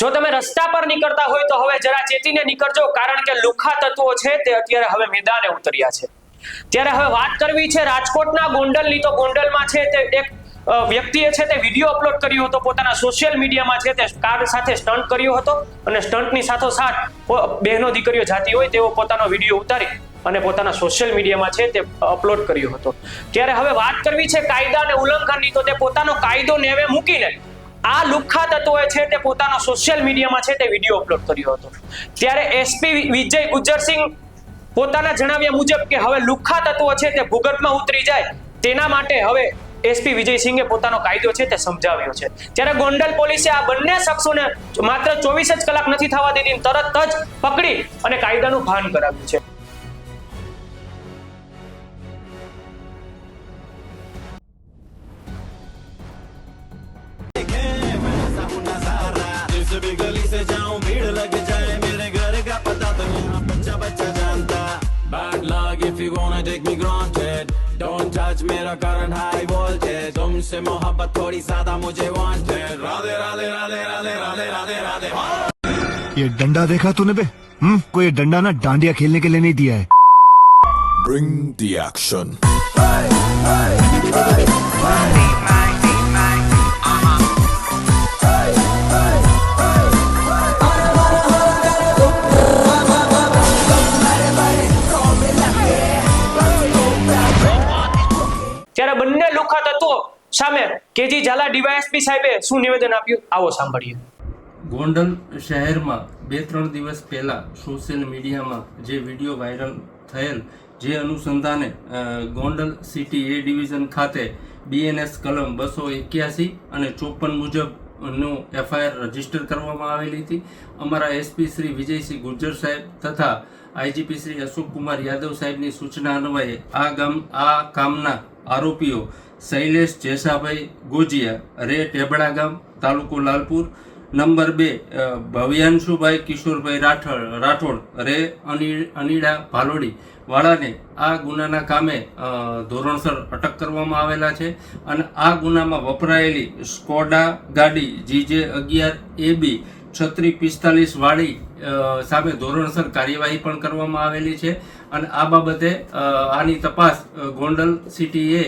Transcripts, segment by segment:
જો તમે રસ્તા પર નીકળતા હોય તો હવે જરા ચેતીને નીકળજો, કારણ કે લુખા તત્વો છે તે અત્યારે હવે મેદાને ઉતર્યા છે. ત્યારે હવે વાત કરવી છે રાજકોટના ગોંડલની. તો ગોંડલમાં છે તે એક વ્યક્તિએ છે તે વીડિયો અપલોડ કર્યો હતો, પોતાના સોશિયલ મીડિયામાં છે તે કાર સાથે સ્ટન્ટ કર્યો હતો અને સ્ટન્ટની સાથોસાથ બહેનો દીકરીઓ જાતી હોય તેવો પોતાનો વીડિયો ઉતારી અને પોતાના સોશિયલ મીડિયામાં છે તે અપલોડ કર્યો હતો. ત્યારે હવે વાત કરવી છે કાયદા અને ઉલ્લંઘનની. તો તે પોતાનો કાયદો નેવે મૂકીને આ લુખ્ખા તત્વોએ છે તે પોતાનો સોશિયલ મીડિયામાં છે તે વીડિયો અપલોડ કર્યો હતો. ત્યારે એસપી વિજય ગુજરસિંહ પોતાના જણાવ્યા મુજબ કે હવે લુખ્ખા તત્વો છે તે ભૂગર્ભમાં ઉતરી જાય, તેના માટે હવે એસપી વિજયસિંહે પોતાનો કાયદો છે તે સમજાવ્યો છે. ત્યારે ગોંડલ પોલીસે આ બંને શખ્સોને માત્ર ચોવીસ જ કલાક નથી થવા દીધી, તરત જ પકડી અને કાયદાનું ભાન કરાવ્યું છે. Touch मेरा कारण हाई वोल्टेज। तुमसे मोहब्बत थोड़ी ज़्यादा मुझे wanted राधे राधे राधे राधे राधे राधे राधे। हाँ। ये डंडा देखा तूने बे? हम्म कोई डंडा ना डांडिया खेलने के लिए नहीं दिया है। Bring the action. બંને લુખા તત્વો સામે કેજી ઝાલા ડીવાયએસપી સાહેબે શું નિવેદન આપ્યું? આવો સાંભળીએ. ગોંડલ શહેરમાં બે ત્રણ દિવસ પહેલા સોશિયલ મીડિયામાં જે વીડિયો વાયરલ થયેલ, જે અનુસંધાને ગોંડલ સિટી એ ડિવિઝન ખાતે બીએનએસ કલમ બસો એક્યાસી અને ચોપન મુજબનું એફઆઈઆર રજિસ્ટર કરવામાં આવેલી હતી. અમારા એસપી શ્રી વિજયસિંહ ગુર્જર સાહેબ તથા આઈજીપી શ્રી અશોક કુમાર યાદવ સાહેબની સૂચના અન્વયે આ ગામ, આ કામના આરોપીઓ શૈલેષ જેસાભાઈ ગોજિયા, રે ટેબડા ગામ તાલુકો લાલપુર. નંબર બે ભવ્યાંશુભાઈ કિશોરભાઈ રાઠોડ રાઠોડ, રે અની, અનીડા ભાલોડી. વાળાને આ ગુનાના કામે ધોરણસર અટક કરવામાં આવેલા છે અને આ ગુનામાં વપરાયેલી સ્કોડા ગાડી જીજે અગિયાર એ બી છત્રી પિસ્તાલીસ વાળી સામે ધોરણસર કાર્યવાહી પણ કરવામાં આવેલી છે. અને આ બાબતે આની તપાસ ગોંડલ સિટીએ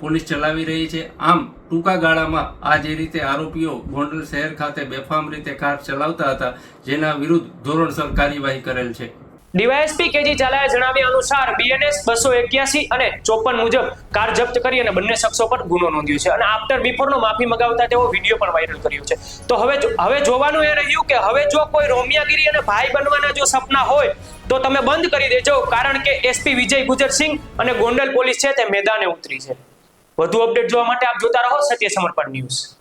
પોલીસ ચલાવી રહી છે. આમ, ટૂંકા ગાળામાં આ જે રીતે આરોપીઓ ગોંડલ શહેર ખાતે બેફામ રીતે કાર ચલાવતા હતા, જેના વિરુદ્ધ ધોરણસર કાર્યવાહી કરેલ છે. ડીવાયએસપી કેજી ઝાલાએ જણાવ્યા અનુસાર બીએનએસ બસો એક્યાસી અને ચોપન મુજબ કાર જપ્ત કરી અને બંને શખ્સો પર ગુનો નોંધ્યો છે. અને આફ્ટર બિફોરનો માફી મગાવતા તેવો વીડિયો પણ વાયરલ કર્યો છે. તો હવે હવે જોવાનું એ રહ્યું કે હવે જો કોઈ રોમિયાગીરી અને ભાઈ બનવાના જો સપના હોય, તો તમે બંધ કરી દેજો. કારણ કે એસપી વિજય ગુજરસિંહ અને ગોંડલ પોલીસ છે તે મેદાને ઉતરી છે. વધુ અપડેટ જોવા માટે આપ જોતા રહો સત્ય સમર્પણ ન્યૂઝ.